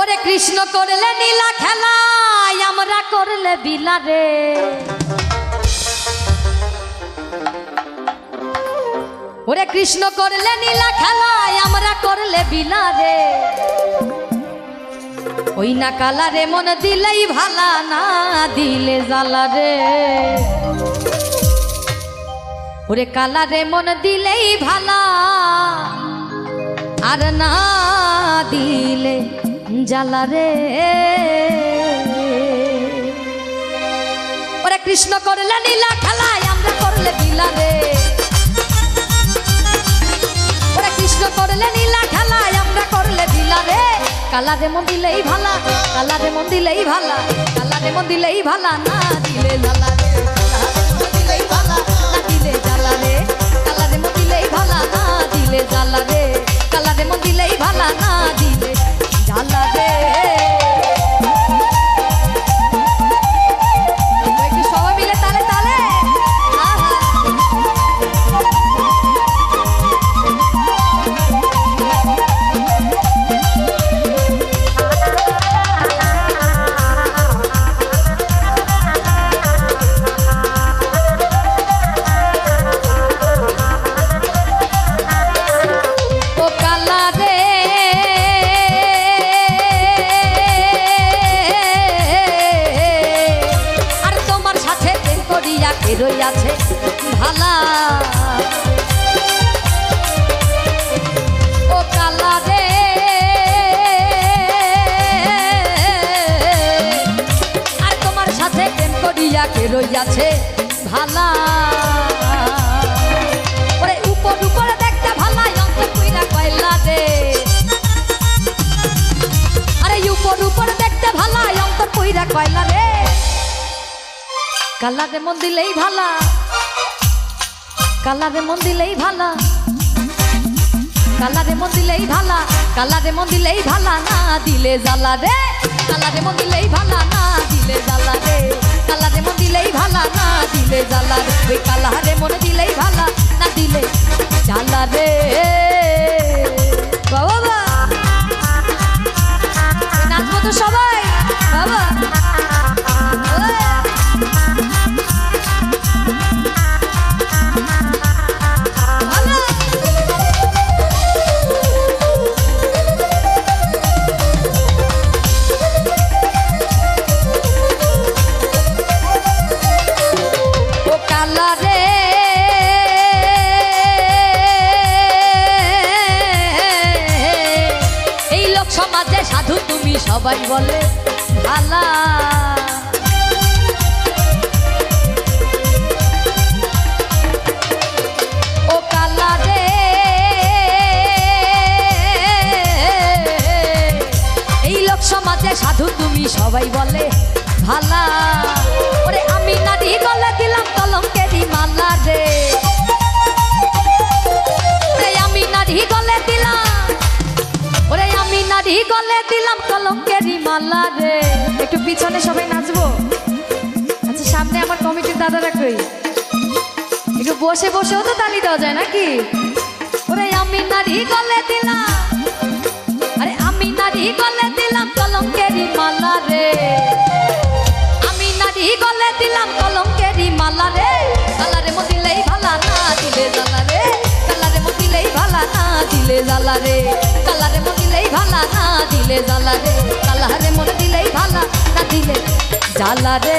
ওরে কৃষ্ণ করলে নীলা খেলায়, আমরা করলে বিলারে। ওরে কৃষ্ণ করলে নীলা খেলায়, আমরা করলে বিলারে। ওই না কালারে মন দিলেই ভালা, না দিলে জ্বালারে। ওরে কালারে মন দিলেই ভালা, আর না দিলে জ্বালারে ওরে কৃষ্ণ করলে নীলা খেলায়, আমরা করলে বিলারে ওরে কৃষ্ণ করলে নীলা খেলায়, আমরা করলে বিলারে কালারে মন দিলেই ভালা কালারে মন দিলেই ভালা কালারে মন দিলেই ভালা, না দিলে জ্বালা রে। দিলেই ভালা, না দিলে জ্বালা রে। কালারে মন দিলেই ভালা, না দিলে জ্বালা রে। কালারে মন দিলেই ভালা, না রইয়াছে ভালা। উপর দেখতে রে আরে দেখতে রে। কালারে মন দিলেই ভালা। কালারে মন দিলেই ভালা। কালারে মন দিলেই ভালা, কালারে মন দিলেই ভালা, না দিলে জ্বালা রে। কালারে মন দিলেই ভালা, না দিলে জ্বালা রে। দিলেই ভালা, না দিলে জ্বালা রে। ওই কালারে মনে দিলেই ভালা, না দিলে জ্বালা রে। সবাই বলে ভালা। সমাজে সাধু তুমি সবাই বলে ভালা। গলে দিলাম কলঙ্কেরই মালা রে। একটু পিছনে সবাই নাচবো? আচ্ছা সামনে আমার কমিটির দাদারা কই? একটু বসে বসেও তো তালি দেওয়া যায় নাকি? ওরে আমি নারী গলে দিলাম। আরে আমি নারী গলে দিলাম কলঙ্কেরই মালা রে। আমি নারী গলে দিলাম কলঙ্কেরই মালা রে। কালারে মদিলেই ভালা না দিলে জ্বালা রে। কালারে মদিলেই ভালা না দিলে জ্বালা রে। কালারে মদিলেই ভালা না দিলে জ্বালা রে কালারে মন দিলেই ভালা না দিলে জ্বালা রে।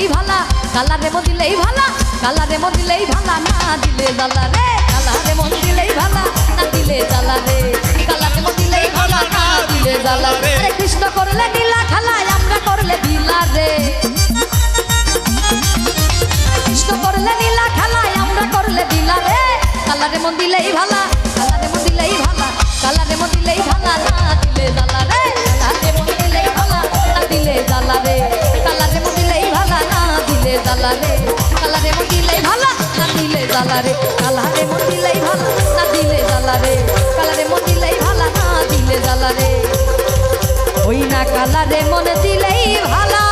দিলেই ভালা কালারে মন দিলেই ভালা কালারে মন দিলেই ভালা, না দিলে জ্বালা রে কালারে মন দিলেই ভালা, না দিলে জ্বালা রে। কালারে মন দিলেই ভালা, না দিলে জ্বালা রে। কৃষ্ণ করলে নীলা খালায় আমরা করলে দিলা রে। কৃষ্ণ করলে নীলা খেলায় আমরা করলে দিলা রে। কালারে মন দিলেই ভালা দিলে জ্বালা রে কালারে মন ভালা, না দিলে জ্বালা রে। কালারে মন ভালা, না দিলে জালারে ওই না কালারে মন দিলেই ভালা।